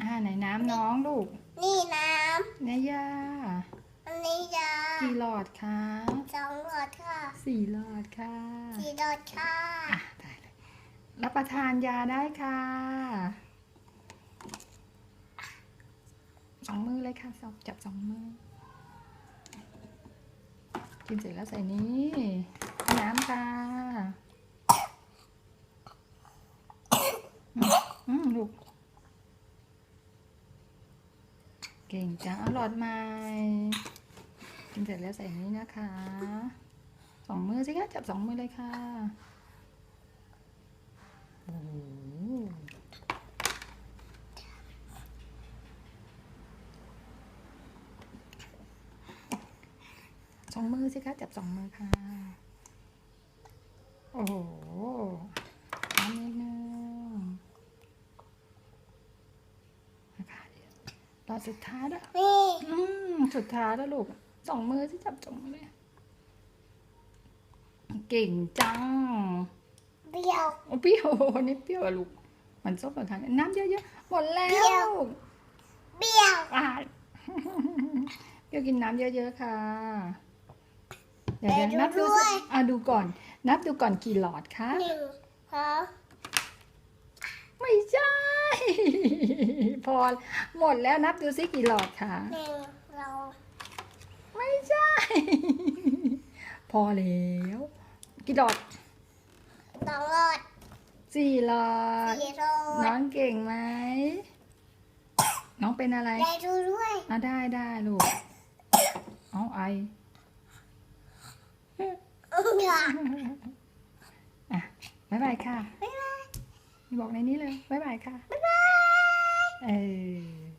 อ่าไหนน้ำน้องลูกนี่น้เนยาำอันนี้ยากี่หลอดคะสองหลอดค่ะสี่หลอดค่ะสี่หลอดค่ะอะได้เลยรับประทานยาได้ค่ะสองมือเลยค่ะสองจับสองมือกินเสร็จแล้วใส่นี้น้ำค่ะอืมอืมลูก เก่งจังเอาหลอดใหม่กินเสร็จแล้วใส่นี้นะคะสองมือสิคะจับสองมือเลยค่ะโอ้สองมือสิคะจับสองมือค่ะ โอ้โหน้ำนิดนึงนะคะเดี๋ ยวรอสุดท้ายแล้วนี่อืมสุดท้ายแล้วลูกสองมือที่จับสองมือเลยเก่งจังเบี้ยวโอ้เปรี้ยวนี่เปรี้ยวอะลูก มันส้มเหมือนกันน้ำเยอะๆหมดแล้เปรี้ยววเบี้ยวอ่าเปรี้ยวกินน้ำเยอะๆค่ะเดี๋ยวเดี๋ยวนับดูสิอะดูก่อน นับดูก่อนกี่หลอดคะหนึ่งสองไม่ใช่ พอหมดแล้วนับดูสิกี่หลอดค่ะหนึ่งสองไม่ใช่ พอแล้วกี่หลอดสองหลอดสี่หลอดสี่หลอน้อดงเก่งไหมน้องเป็นอะไรยายดูด้วยอะได้ได้ลูกเอาไอค่ะอะบ๊ายบายค่ะบ๊ายบายบอกในนี้เลยบ๊ายบายค่ะบ๊ายบาย 哎。